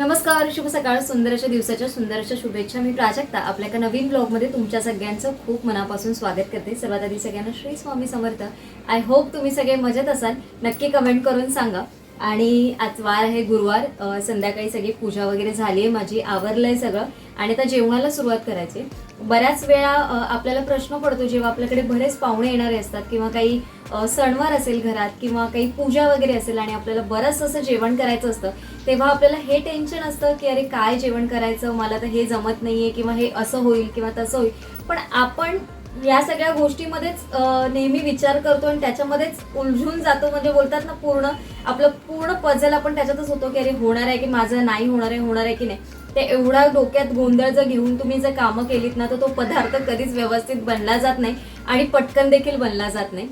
नमस्कार शुभ सकाळ. सुंदरच्या दिवसाच्या सुंदरच्या शुभेच्छा. मी प्राजक्ता. आपल्या एका नवीन ब्लॉगमध्ये तुमच्या सगळ्यांचं खूप मनापासून स्वागत करते. सर्वात आधी सगळ्यांना श्री स्वामी समर्थ. आय होप तुम्ही सगळे मजेत असाल. नक्की कमेंट करून सांगा. आणि आज वार आहे गुरुवार संध्याकाळी सगळी पूजा वगैरे झाली आहे माझी आवरलंय सगळं. आणि आता जेवणाला सुरुवात करायची. बऱ्याच वेळा आपल्याला प्रश्न पडतो जेव्हा आपल्याकडे बरेच पाहुणे येणारे असतात किंवा काही सणवार असेल घरात किंवा काही पूजा वगैरे असेल आणि आपल्याला बरंच असं जेवण करायचं असतं तेव्हा आपल्याला हे टेन्शन असतं की अरे काय जेवण करायचं? मला तर हे जमत नाही आहे किंवा हे असं होईल किंवा तसं होईल. पण आपण या सगळ्या गोष्टीमध्येच नेहमी विचार करतो आणि त्याच्यामध्येच उलझून जातो. म्हणजे बोलतात ना पूर्ण आपलं पूर्ण पजल आपण त्याच्यातच होतो की अरे होणार आहे की माझं नाही होणार आहे होणार आहे की नाही? ते एवढा डोक्यात गोंधळ जर घेऊन तुम्ही जर कामं केलीत ना तर तो पदार्थ कधीच व्यवस्थित बनला जात नाही आणि पटकन देखील बनला जात नाही.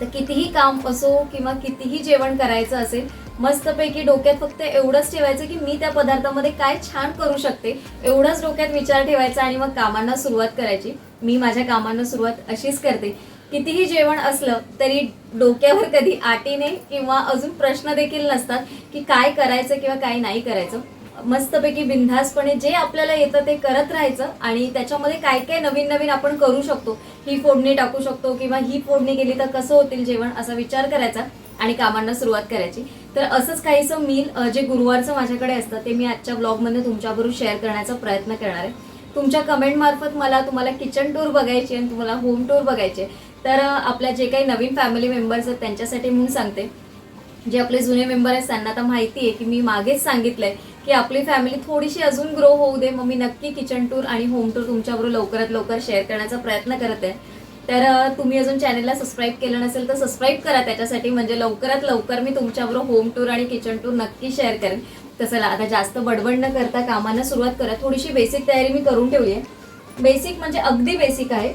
तर कितीही काम असो किंवा कितीही जेवण करायचं असेल मस्तपैकी डोक्यात फक्त एवढंच ठेवायचं की मी त्या पदार्थामध्ये काय छान करू शकते एवढाच डोक्यात विचार ठेवायचा आणि मग कामांना सुरुवात करायची. मी माझ्या कामांना सुरुवात अशीच करते. कितीही जेवण असलं तरी डोक्यावर कधी आटीने किंवा अजून प्रश्न देखील नसतात की काय करायचं किंवा काय नाही करायचं. मस्तपैकी बिनधास्तपणे जे आपल्याला येतं ते करत राहायचं आणि त्याच्यामध्ये काय काय नवीन नवीन आपण करू शकतो. ही फोडणी टाकू शकतो किंवा ही फोडणी केली तर कसं होतील जेवण असा विचार करायचा. आणि कामांना सुरुवात करायची. तर असंच काहीसं मील जे गुरुवारचं माझ्याकडे असतं ते मी आजच्या ब्लॉगमध्ये तुमच्याबरोबर शेअर करण्याचा प्रयत्न करणार आहे. तुमच्या कमेंट मार्फत मला तुम्हाला किचन टूर बघायची आणि तुम्हाला होम टूर बघायचे तर आपल्या जे काही नवीन फॅमिली मेंबर्स आहेत त्यांच्यासाठी म्हणून सांगते. जे आपले जुने मेंबर आहेत त्यांना आता माहिती आहे की मी मागेच सांगितलंय की आपली फॅमिली थोडीशी अजून ग्रो होऊ दे. मग मी नक्की किचन टूर आणि होम टूर तुमच्याबरोबर लवकरात लवकर शेअर करण्याचा प्रयत्न करत आहे. तर तुम्ही अजून चॅनलला सबस्क्राईब केलं नसेल तर सबस्क्राईब करा त्याच्यासाठी. म्हणजे लवकरात लवकर मी तुमच्याबरोबर होम टूर आणि किचन टूर नक्की शेअर करेन. तसं आता जास्त बडबड न करता कामांना सुरुवात करा. थोडीशी बेसिक तयारी मी करून ठेवली आहे. बेसिक म्हणजे अगदी बेसिक आहे.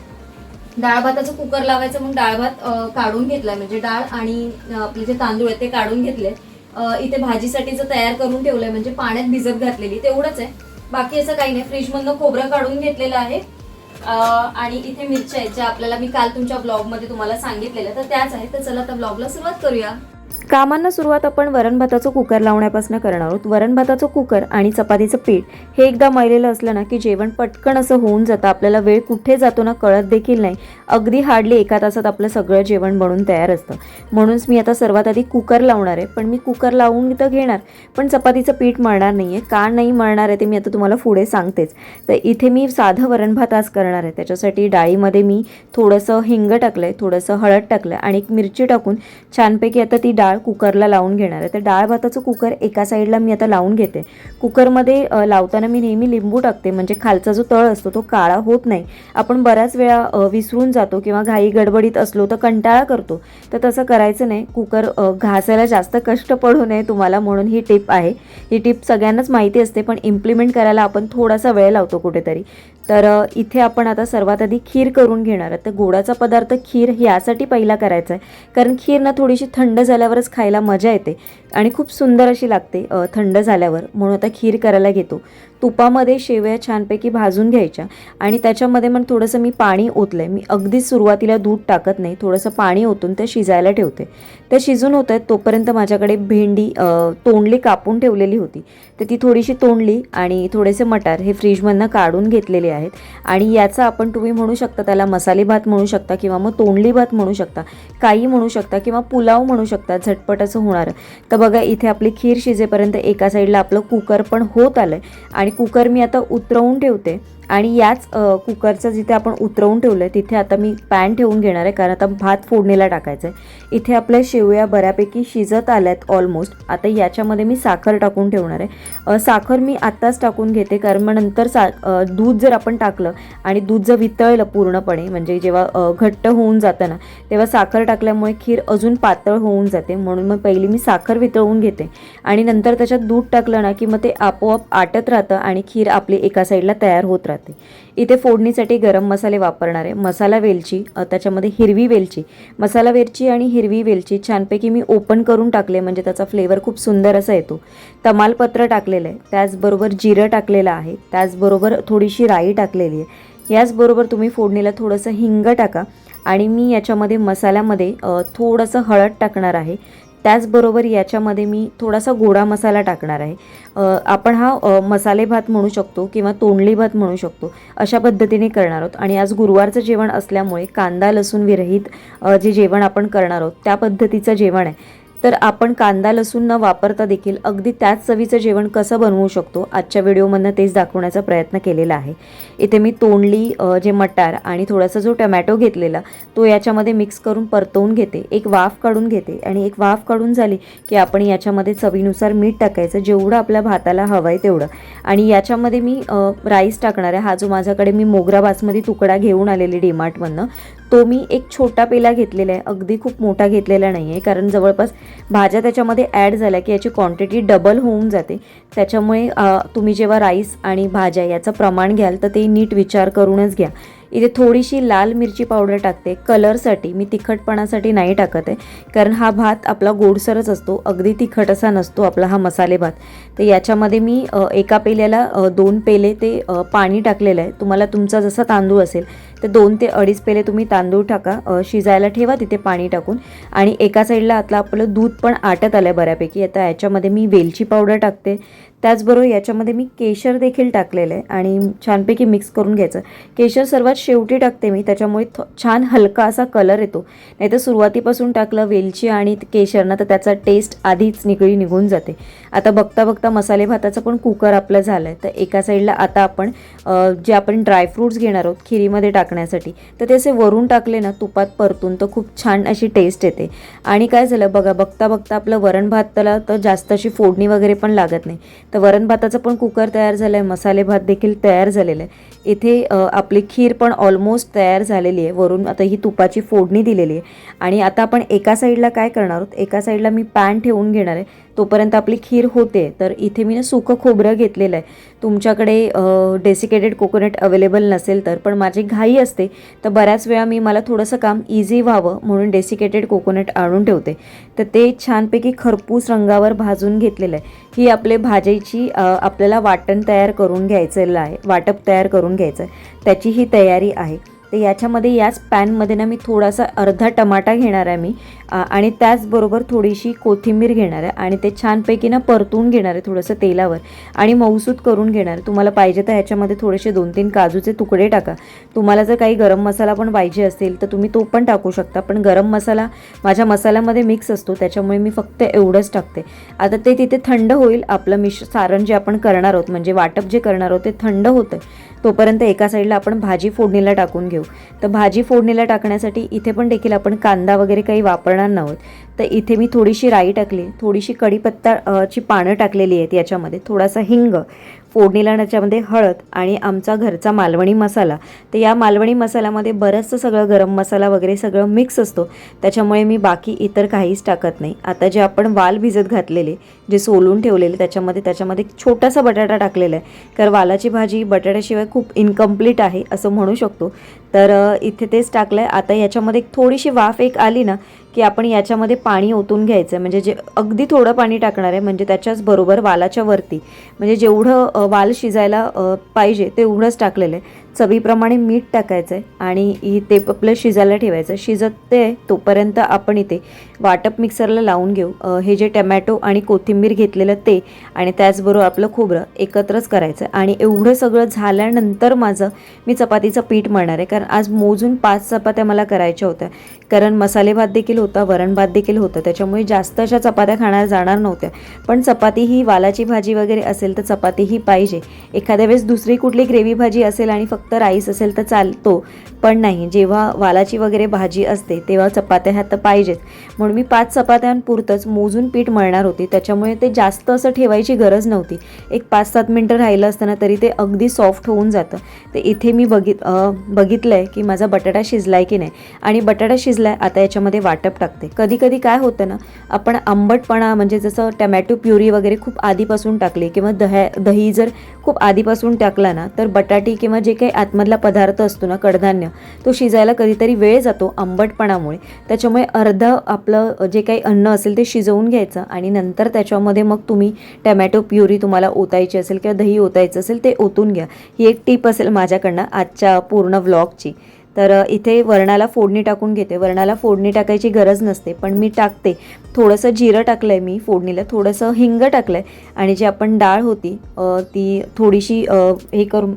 डाळ भाताचं कुकर लावायचं म्हणून डाळ भात काढून घेतलाय. म्हणजे डाळ आणि आपले जे तांदूळ आहेत ते काढून घेतले. इथे इथे भाजीसाठीचं तयार करून ठेवलंय म्हणजे पाण्यात भिजत घातलेली. तेवढंच आहे. बाकी असं काही नाही. फ्रीजमधनं खोबरं काढून घेतलेलं आहे. आणि इथे मिरच्या आहेत ज्या आपल्याला मी काल तुमच्या ब्लॉगमध्ये तुम्हाला सांगितलेल्या तर त्याच आहेत. तर चला आता ब्लॉगला सुरुवात करूया. कामांना सुरुवात आपण वरण भाताचं कुकर लावण्यापासून करणार आहोत. वरण भाताचं कुकर आणि चपातीचं पीठ हे एकदा मळलेलं असलं ना की जेवण पटकन असं होऊन जातं. आपल्याला वेळ कुठे जातो ना कळत देखील नाही. अगदी हार्डली एका तासात आपलं सगळं जेवण बनून तयार असतं. म्हणूनच मी आता सर्वात आधी कुकर लावणार आहे. पण मी कुकर लावून तर घेणार पण चपातीचं पीठ मळणार नाही आहे का नाही मळणार आहे ते मी आता तुम्हाला पुढे सांगतेच. तर इथे मी साधं वरण भात आज करणार आहे. त्याच्यासाठी डाळीमध्ये मी थोडंसं हिंग टाकलं आहे थोडंसं हळद टाकलं आणि एक मिरची टाकून छानपैकी आता ती डाळ डाळ कुकरला लावून घेणार आहे. तर डाळ भाताचं कुकर एका साईडला मी आता लावून घेते. कुकरमध्ये लावताना मी नेहमी लिंबू टाकते. म्हणजे खालचा जो तळ असतो तो काळा होत नाही. आपण बऱ्याच वेळा विसरून जातो किंवा घाई गडबडीत असलो तर कंटाळा करतो. तर तसं करायचं नाही. कुकर घासायला जास्त कष्ट पडू नये तुम्हाला म्हणून ही टिप आहे. ही टिप सगळ्यांनाच माहिती असते पण इम्प्लिमेंट करायला आपण थोडासा वेळ लावतो कुठेतरी. तर इथे आपण आता सर्वात आधी खीर करून घेणार आहे तर गोडाचा पदार्थ खीर यासाठी पहिला करायचा आहे. कारण खीर ना थोडीशी थंड झाल्यावरच खायला मजा येते आणि खूप सुंदर अशी लागते थंड झाल्यावर. म्हणून आता खीर करायला घेतो. तुपामध्ये शेवया छानपैकी भाजून घ्यायच्या. आणि त्याच्यामध्ये मग थोडंसं मी पाणी ओतलं आहे मी अगदीच सुरुवातीला दूध टाकत नाही. थोडंसं पाणी ओतून ते शिजायला ठेवते. ते शिजून होत आहेत तोपर्यंत माझ्याकडे भेंडी तोंडली कापून ठेवलेली होती. तर ती थोडीशी तोंडली आणि थोडेसे मटार हे फ्रीजमधनं काढून घेतलेले आहेत. आणि याचा आपण तुम्ही म्हणू शकता त्याला मसाले भात म्हणू शकता किंवा मग तोंडली भात म्हणू शकता काही म्हणू शकता किंवा पुलाव म्हणू शकता झटपट असं होणारं. तर बघा इथे आपली खीर शिजेपर्यंत एका साईडला आपलं कुकर पण होत आलं आहे आणि कुकर मी आता उतरवून ठेवते. आणि याच कुकरचं जिथे आपण उतरवून ठेवलं आहे तिथे आता मी पॅन ठेवून घेणार आहे कारण आता भात फोडणीला टाकायचं आहे इथे आपल्या शेवया बऱ्यापैकी शिजत आल्या आहेत ऑलमोस्ट आता याच्यामध्ये मी साखर टाकून ठेवणार आहे. साखर मी आत्ताच टाकून घेते कारण मग नंतर सा दूध जर आपण टाकलं आणि दूध जर वितळलं पूर्णपणे म्हणजे जेव्हा घट्ट होऊन जातं ना तेव्हा साखर टाकल्यामुळे खीर अजून पातळ होऊन जाते. म्हणून मग पहिली मी साखर वितळवून घेते. आणि नंतर त्याच्यात दूध टाकलं ना की मग ते आपोआप आटत राहतं आणि खीर आपली एका साईडला तयार होत राहते. इथे फोडणीसाठी गरम मसाले वापरणार आहे मसाला वेलची त्याच्यामध्ये हिरवी वेलची. मसाला वेलची आणि हिरवी वेलची छानपैकी मी ओपन करून टाकले म्हणजे त्याचा फ्लेवर खूप सुंदर असा येतो. तमालपत्र टाकलेलं आहे त्याचबरोबर जिरं टाकलेलं आहे त्याचबरोबर थोडीशी राई टाकलेली आहे. याचबरोबर तुम्ही फोडणीला थोडंसं हिंग टाका आणि मी याच्यामध्ये मसाल्यामध्ये थोडंसं हळद टाकणार आहे. त्याचबरोबर याच्यामध्ये मी थोडासा गोडा मसाला टाकणार आहे. आपण हा मसाले भात म्हणू शकतो किंवा तोंडली भात म्हणू शकतो अशा पद्धतीने करणार आहोत. आणि आज गुरुवारचं जेवण असल्यामुळे कांदा लसूण विरहित जे जेवण आपण करणार आहोत त्या पद्धतीचं जेवण आहे. तर आपण कांदा लसूण न वापरता देखील अगदी त्याच चवीचं जेवण कसं बनवू शकतो आजच्या व्हिडिओमधनं तेच दाखवण्याचा प्रयत्न केलेला आहे. इथे मी तोंडली जे मटार आणि थोडासा जो टमॅटो घेतलेला तो याच्यामध्ये मिक्स करून परतवून घेते. एक वाफ काढून घेते आणि एक वाफ काढून झाली की आपण याच्यामध्ये चवीनुसार मीठ टाकायचं जेवढं आपल्या भाताला हवं आहे तेवढं. आणि याच्यामध्ये मी राईस टाकणार आहे. हा जो माझ्याकडे मी मोगरा बासमती तुकडा घेऊन आलेली डीमार्टमधनं तो मी एक छोटा पेला घेतलेला आहे. अगदी खूप मोठा घेतलेला नाही आहे कारण जवळपास भाज्या त्याच्यामध्ये ॲड झाल्या की याची क्वांटिटी डबल होऊन जाते. त्याच्यामुळे तुम्ही जेव्हा राईस आणि भाज्या याचं प्रमाण घ्याल तर ते नीट विचार करूनच घ्या. इथे थोडीशी लाल मिरची पावडर टाकते. कलरसाठी मी तिखटपणासाठी नाही टाकत आहे. कारण हा भात आपला गोडसरच असतो. अगदी तिखट असा नसतो आपला हा मसाले भात. तर याच्यामध्ये मी एका पेल्याला दोन पेले ते पाणी टाकलेलं आहे. तुम्हाला तुमचा जसा तांदूळ असेल तर दोन ते अडीच पेले तुम्ही तांदूळ टाका. शिजायला ठेवा तिथे पाणी टाकून. आणि एका साईडला आता आपलं दूध पण आटत आलं आहे बऱ्यापैकी. आता याच्यामध्ये मी वेलची पावडर टाकते. त्याचबरोबर याच्यामध्ये मी केशर देखील टाकलेलं आहे आणि छानपैकी मिक्स करून घ्यायचं. केशर सर्वात शेवटी टाकते मी त्याच्यामुळे छान हलका असा कलर येतो. नाही तर सुरुवातीपासून टाकलं वेलची आणि केशरनं तर त्याचा टेस्ट आधीच निगळी निघून जाते. आता बघता बघता मसाले भाताचं पण कुकर आपलं झालं आहे तर एका साईडला आता आपण जे आपण ड्रायफ्रूट्स घेणार आहोत खिरीमध्ये टाकण्यासाठी तर ते असे वरून टाकले ना तुपात परतून तर खूप छान अशी टेस्ट येते. आणि काय झालं बघा बघता बघता आपलं वरण भात त्याला तर जास्त अशी फोडणी वगैरे पण लागत नाही. तर वरण भाताचं पण कुकर तयार झालं आहे मसाले भात देखील तयार झालेलं आहे इथे आपली खीर पण ऑलमोस्ट तयार झालेली आहे. वरून आता ही तुपाची फोडणी दिलेली आहे. आणि आता आपण एका साईडला काय करणार आहोत? एका साईडला मी पॅन ठेवून घेणार आहे. तोपर्यंत आपली खीर होते. तर इथे मी ना सुकं खोबरं घेतलेलं आहे. तुमच्याकडे डेसिकेटेड कोकोनट अवेलेबल नसेल तर पण माझी घाई असते तर बऱ्याच वेळा मी मला थोडंसं काम इझी व्हावं म्हणून डेसिकेटेड कोकोनट आणून ठेवते. तर ते छानपैकी खरपूस रंगावर भाजून घेतलेलं आहे. ही आपले भाजीची आपल्याला वाटण तयार करून घ्यायचं आहे वाटप तयार करून घ्यायचं आहे. त्याची ही तयारी आहे. तर याच्यामध्ये याच पॅनमध्ये ना मी थोडासा अर्धा टमाटा घेणार आहे मी. आणि त्याचबरोबर थोडीशी कोथिंबीर घेणार आहे आणि ते छानपैकी ना परतून घेणार आहे थोडंसं तेलावर. आणि मऊसूत करून घेणार आहे. तुम्हाला पाहिजे तर ह्याच्यामध्ये थोडेसे दोन तीन काजूचे तुकडे टाका. तुम्हाला जर काही गरम मसाला पण पाहिजे असेल तर तुम्ही तो पण टाकू शकता. पण गरम मसाला माझ्या मसाल्यामध्ये मिक्स असतो. त्याच्यामुळे मी फक्त एवढंच टाकते. आता ते तिथे थंड होईल. आपलं मिश सारण जे आपण करणार आहोत म्हणजे वाटप जे करणार आहोत ते थंड होतं तोपर्यंत एका साईडला आपण भाजी फोडणीला टाकून घेऊ. तर भाजी फोडणीला टाकण्यासाठी इथे पण देखील आपण कांदा वगैरे काही वापरणार नव्हत. तर इथे मी थोडीशी राई टाकली. थोडीशी कढीपत्ता ची पानं टाकलेली आहेत याच्यामध्ये. थोडासा हिंग फोडणीला त्याच्यामध्ये हळद आणि आमचा घरचा मालवणी मसाला. तर या मालवणी मसाल्यामध्ये बरंचसं सगळं गरम मसाला वगैरे सगळं मिक्स असतो. त्याच्यामुळे मी बाकी इतर काहीच टाकत नाही. आता जे आपण वाल भिजत घातलेले जे सोलून ठेवलेले त्याच्यामध्ये त्याच्यामध्ये एक छोटासा बटाटा टाकलेला आहे. कारण वालाची भाजी बटाट्याशिवाय खूप इनकम्प्लीट आहे असं म्हणू शकतो. तर इथे तेच टाकलं आहे आता याच्यामध्ये एक थोडीशी वाफ एक आली ना की आपण याच्यामध्ये पाणी ओतून घ्यायचं आहे म्हणजे जे अगदी थोडं पाणी टाकणार आहे म्हणजे त्याच्याच बरोबर वालाच्या वरती. म्हणजे जेवढं वाल शिजायला पाहिजे तेवढंच टाकलेलं आहे. चवीप्रमाणे मीठ टाकायचं आहे आणि ते आपलं शिजायला ठेवायचं. शिजत ते तोपर्यंत आपण इथे वाटप मिक्सरला लावून घेऊ. हे जे टमॅटो आणि कोथिंबीर घेतलेलं ते आणि त्याचबरोबर आपलं खोबरं एकत्रच करायचं. आणि एवढं सगळं झाल्यानंतर माझं मी चपातीचं पीठ मळणार आहे. कारण आज मोजून पाच चपात्या मला करायच्या होत्या. कारण मसाले भात देखील होता वरण भात देखील होतं. त्याच्यामुळे जास्त अशा चपात्या खाणार जाणार नव्हत्या. पण चपाती ही वालाची भाजी वगैरे असेल तर चपाती ही पाहिजे. एखाद्या वेळेस दुसरी कुठली ग्रेव्ही भाजी असेल आणि फक्त राईस असेल तर चालतो. पण नाही. जेव्हा वालाची वगैरे भाजी असते तेव्हा चपात्या ह्या तर पाहिजेत म्हणून मी पाच चपात्यांपुरतंच मोजून पीठ मळणार होती. त्याच्यामुळे ते जास्त असं ठेवायची गरज नव्हती. एक पाच सात मिनटं राहिलं असताना तरी ते अगदी सॉफ्ट होऊन जातं. तर इथे मी बघित बघितलं आहे की माझा बटाटा शिजला आहे की नाही. आणि बटाटा शिजलाय आता याच्यामध्ये वाटप टाकते. कधी कधी काय होतं ना आपण आंबटपणा म्हणजे जसं टमॅटो प्युरी वगैरे खूप आधीपासून टाकली किंवा दह्या दही जर खूप आधीपासून टाकला ना तर बटाटी किंवा जे काही आतमधला पदार्थ असतो ना कडधान्य तो शिजायला कधीतरी वेळ जातो आंबटपणामुळे. त्याच्यामुळे अर्धं आपलं जे काही अन्न असेल ते शिजवून घ्यायचं आणि नंतर त्याच्यामध्ये मग तुम्ही टमॅटो प्युरी तुम्हाला ओतायची असेल किंवा दही ओतायचं असेल ते ओतून घ्या. ही एक टीप असेल माझ्याकडनं आजच्या पूर्ण व्लॉगची. तर इथे वरणाला फोडणी टाकून घेते. वरणाला फोडणी टाकायची गरज नसते पण मी टाकते. थोडंसं जिरं टाकलं आहे मी फोडणीला थोडंसं हिंग टाकलं आहे आणि जी आपण डाळ होती ती थोडीशी हे करून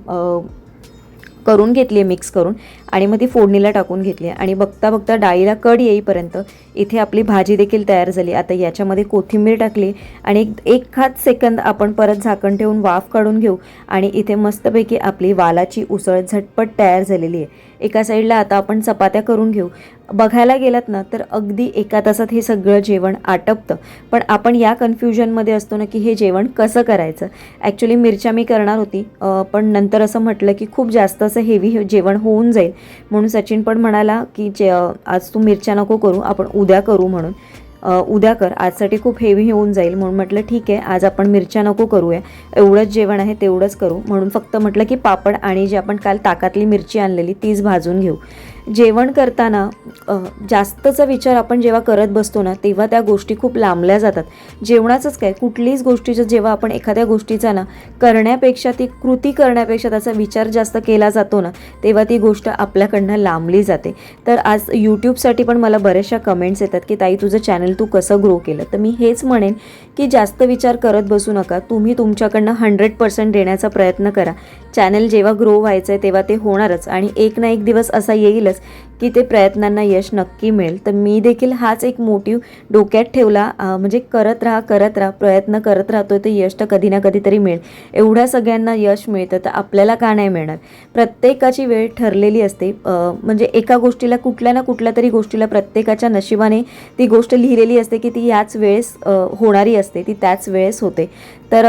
करून घेतली आहे मिक्स करून आणि मग ती फोडणीला टाकून घेतली आहे. आणि बघता बघता डाळीला कड येईपर्यंत इथे आपली भाजी देखील तयार झाली आता याच्यामध्ये कोथिंबीर टाकली आणि एक एक सेकंद आपण परत झाकण ठेवून वाफ काढून घेऊ आणि इथे मस्तपैकी आपली वालाची उसळ झटपट तयार झालेली आहे. एका साईडला आता आपण चपात्या करून घेऊ. बघायला गेलात ना तर अगदी एका तासात हे सगळं जेवण आटपतं. पण आपण या कन्फ्युजनमध्ये असतो ना की हे जेवण कसं करायचं? ॲक्च्युली मिरच्या मी करणार होती पण नंतर असं म्हटलं की खूप जास्त असं हेवी जेवण होऊन जाईल. म्हणून सचिन पण म्हणाला की जे आज तू मिरच्या नको करू आपण उद्या करू म्हणून. उद्या कर. आजसाठी खूप हेवी होऊन जाईल म्हणून म्हटलं ठीक आहे आज आपण मिरच्या नको करूया. एवढंच जेवण आहे तेवढंच करू. म्हणून फक्त म्हटलं की पापड आणि जे आपण काल ताकातली मिरची आणलेली तीच भाजून घेऊ. जेवण करताना जास्तचा विचार आपण जेव्हा करत बसतो ना तेव्हा त्या गोष्टी खूप लांबल्या जातात. जेवणाचंच काय कुठलीच गोष्टीचं जेव्हा आपण एखाद्या गोष्टीचा ना करण्यापेक्षा ती कृती करण्यापेक्षा त्याचा विचार जास्त केला जातो ना तेव्हा ती गोष्ट आपल्याकडनं लांबली जाते. तर आज यूट्यूबसाठी पण मला बऱ्याचशा कमेंट्स येतात की ताई तुझं चॅनल तू कसं ग्रो केलं? तर मी हेच म्हणेन की जास्त विचार करत बसू नका. तुम्ही तुमच्याकडनं हंड्रेड पर्सेंट देण्याचा प्रयत्न करा. चॅनल जेव्हा ग्रो व्हायचं आहे तेव्हा ते होणारच आणि एक ना एक दिवस असा येईलच because की ते प्रयत्नांना यश नक्की मिळेल. तर मी देखील हाच एक मोटिव्ह डोक्यात ठेवला म्हणजे करत राहा करत राहा प्रयत्न करत राहतो ते यश तर कधी ना कधीतरी मिळेल. एवढ्या सगळ्यांना यश मिळतं तर आपल्याला का नाही मिळणार? प्रत्येकाची वेळ ठरलेली असते. म्हणजे एका गोष्टीला कुठल्या ना कुठल्या तरी गोष्टीला प्रत्येकाच्या नशिबाने ती गोष्ट लिहिलेली असते की ती याच वेळेस होणारी असते ती त्याच वेळेस होते. तर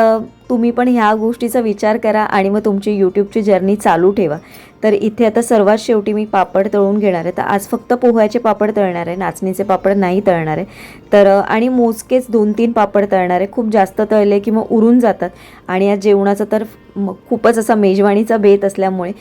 तुम्ही पण ह्या गोष्टीचा विचार करा आणि मग तुमची यूट्यूबची जर्नी चालू ठेवा. तर इथे आता सर्वात शेवटी मी पापड तळून घेणार आहे. तर आज फक्त पोह्याचे पापड तळणार आहे नाचणीचे पापड नाही तळणार आहे. तर आणि मोजकेच दोन तीन पापड तळणार आहे. खूप जास्त तळले की मग उरून जातात. आणि आज जेवणाचं तर मग खूपच असा मेजवानीचा बेत असल्यामुळे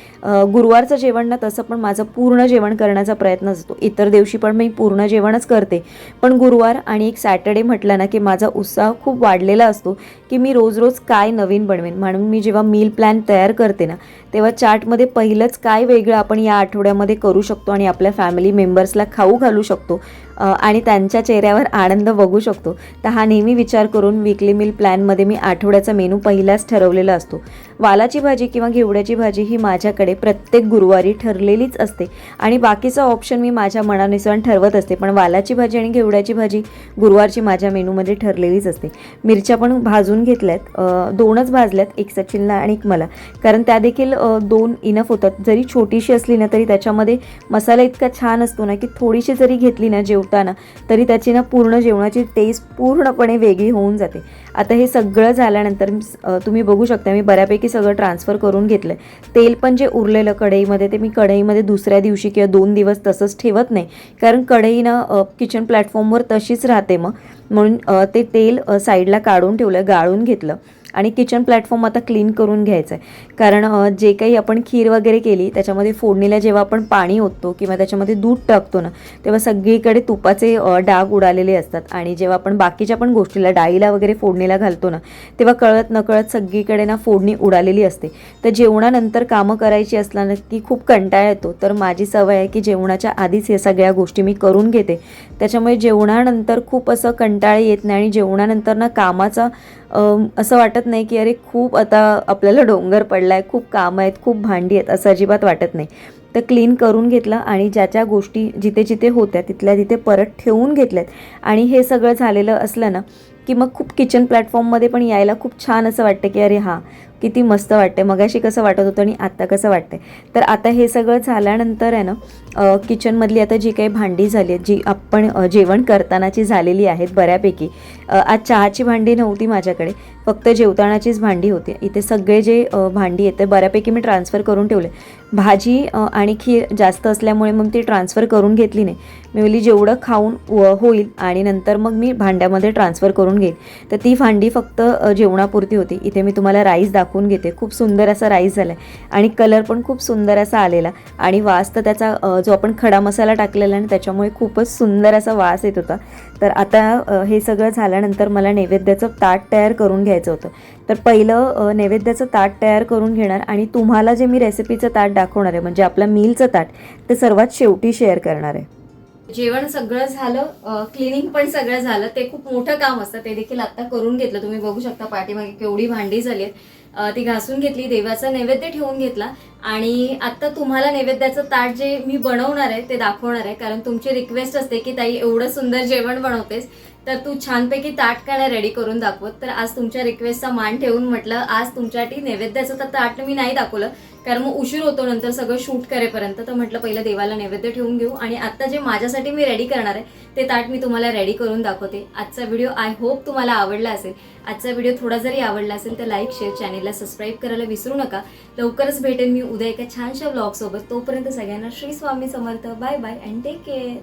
गुरुवारचं जेवण ना तसं पण माझं पूर्ण जेवण करण्याचा प्रयत्न असतो. इतर दिवशी पण मी पूर्ण जेवणच करते. पण गुरुवार आणि एक सॅटर्डे म्हटलं ना की माझा उत्साह खूप वाढलेला असतो की मी रोज रोज काय नवीन बनवेन. म्हणून मी जेव्हा मील प्लॅन तयार करते ना तेव्हा चार्टमध्ये पहिलंच काय वेगळं आपण या आठवड्यामध्ये करू शकतो आणि आपल्या फॅमिली मेंबर्सला खाऊ घालू शकतो. आणि त्यांच्या चेहऱ्यावर आनंद बघू शकतो. तर हा नेहमी विचार करून विकली मील प्लॅनमध्ये मी आठवड्याचा मेनू पहिलाच ठरवलेला असतो. वालाची भाजी किंवा घेवड्याची भाजी ही माझ्याकडे प्रत्येक गुरुवारी ठरलेलीच असते. आणि बाकीचं ऑप्शन मी माझ्या मनानुसार ठरवत असते. पण वालाची भाजी आणि घेवड्याची भाजी गुरुवारची माझ्या मेनूमध्ये ठरलेलीच असते. मिरच्या पण भाजून घेतल्यात. दोनच भाजल्यात. एक सचिनला आणि एक मला. कारण त्या देखील दोन इनफ होतात. जरी छोटीशी असली ना तरी त्याच्यामध्ये मसाला इतका छान असतो ना की थोडीशी जरी घेतली ना जेवताना तरी त्याची ना पूर्ण जेवणाची टेस्ट पूर्णपणे वेगळी होऊन जाते. आता हे सगळं झाल्यानंतर तुम्ही बघू शकता मी बऱ्यापैकी सगळं ट्रान्सफर करून घेतलं तेल पण जे उरलेलं कढईमध्ये ते मी कढईमध्ये दुसऱ्या दिवशी किंवा दोन दिवस तसंच ठेवत नाही. कारण कढई ना किचन प्लॅटफॉर्मवर तशीच राहते मग. म्हणून ते तेल साईडला काढून ठेवलं गाळून घेतलं. आणि किचन प्लॅटफॉर्म आता क्लीन करून घ्यायचं आहे कारण जे काही आपण खीर वगैरे केली त्याच्यामध्ये फोडणीला जेव्हा आपण पाणी ओततो किंवा त्याच्यामध्ये दूध टाकतो ना तेव्हा सगळीकडे तुपाचे डाग उडालेले असतात. आणि जेव्हा आपण बाकीच्या पण गोष्टीला डाळीला वगैरे फोडणीला घालतो ना तेव्हा कळत नकळत सगळीकडे ना फोडणी उडालेली असते. तर जेवणानंतर कामं करायची असल्यानं की खूप कंटाळा येतो. तर माझी सवय आहे की जेवणाच्या आधीच या सगळ्या गोष्टी मी करून घेते. त्याच्यामुळे जेवणानंतर खूप असं कंटाळा येत नाही आणि जेवणानंतर ना कामाचा असं वाटत नाही की अरे खूप आता आपल्याला डोंगर पडला आहे खूप कामं आहेत खूप भांडी आहेत असं अजिबात वाटत नाही. तर क्लीन करून घेतलं आणि ज्या ज्या गोष्टी जिथे जिथे होत्या तिथल्या तिथे परत ठेवून घेतल्यात. आणि हे सगळं झालेलं असलं ना की मग खूप किचन प्लॅटफॉर्ममध्ये पण यायला खूप छान असं वाटतं की अरे हां किती मस्त वाटते मगाशी कसं वाटत होतं आणि आत्ता कसं वाटतंय. तर आता हे सगळं झाल्यानंतर आहे ना किचनमधली आता जी काही भांडी झाली आहेत जी आपण जेवण करतानाची झालेली आहेत बऱ्यापैकी आज चहाची भांडी नव्हती माझ्याकडे. फक्त जेवतानाचीच भांडी होती. इथे सगळे जे भांडी आहेत ते बऱ्यापैकी मी ट्रान्सफर करून ठेवले. भाजी आणि खीर जास्त असल्यामुळे मग ती ट्रान्सफर करून घेतली नाही. मी बोली जेवढं खाऊन व- होईल आणि नंतर मग मी भांड्यामध्ये ट्रान्सफर करून घेईन. तर ती भांडी फक्त जेवणापुरती होती. इथे मी तुम्हाला राईस दाखवून घेते. खूप सुंदर असा राईस झाला आहे आणि कलर पण खूप सुंदर असा आलेला. आणि वास तर त्याचा जो आपण खडा मसाला टाकलेला आणि त्याच्यामुळे खूपच सुंदर असा वास येत होता. तर आता हे सगळं झाल्यानंतर मला नैवेद्याचं ताट तयार करून घ्यायचं होतं. तर पहिलं नैवेद्याचं ताट तयार करून घेणार आणि तुम्हाला जे मी रेसिपीचं ताट दाखवणार आहे म्हणजे आपलं मीलचं ताट ते सर्वात शेवटी शेअर करणार आहे. जेवण सगळं झालं क्लिनिंग पण सगळं झालं. ते खूप मोठं काम असतं. ते देखील आता करून घेतलं. तुम्ही बघू शकता पाठीमागे केवढी भांडी झाली आहेत. ती घासून घेतली देवाचा नैवेद्य ठेवून घेतला. आणि आता तुम्हाला नैवेद्याचं ताट जे मी बनवणार आहे ते दाखवणार आहे. कारण तुमची रिक्वेस्ट असते की ताई एवढं सुंदर जेवण बनवतेस. तर तू छानपैकी ताट का रेडी करून दाखवत. तर आज तुमच्या रिक्वेस्टचा मान ठेवून म्हटलं आज तुमच्यासाठी नैवेद्याचं तर ताट मी नाही दाखवलं कारण मग उशीर होतो नंतर सगळं शूट करेपर्यंत. तर म्हटलं पहिलं देवाला नैवेद्य ठेवून घेऊ आणि आत्ता जे माझ्यासाठी मी रेडी करणार आहे ते ताट मी तुम्हाला रेडी करून दाखवते. आजचा व्हिडिओ आय होप तुम्हाला आवडला असेल. आजचा व्हिडिओ थोडा जरी आवडला असेल तर लाईक शेअर चॅनेलला सबस्क्राईब करायला विसरू नका. लवकरच भेटेन मी उद्या एका छानशा ब्लॉगसोबत तोपर्यंत सगळ्यांना Shri Swami Samarth. Bye bye and take care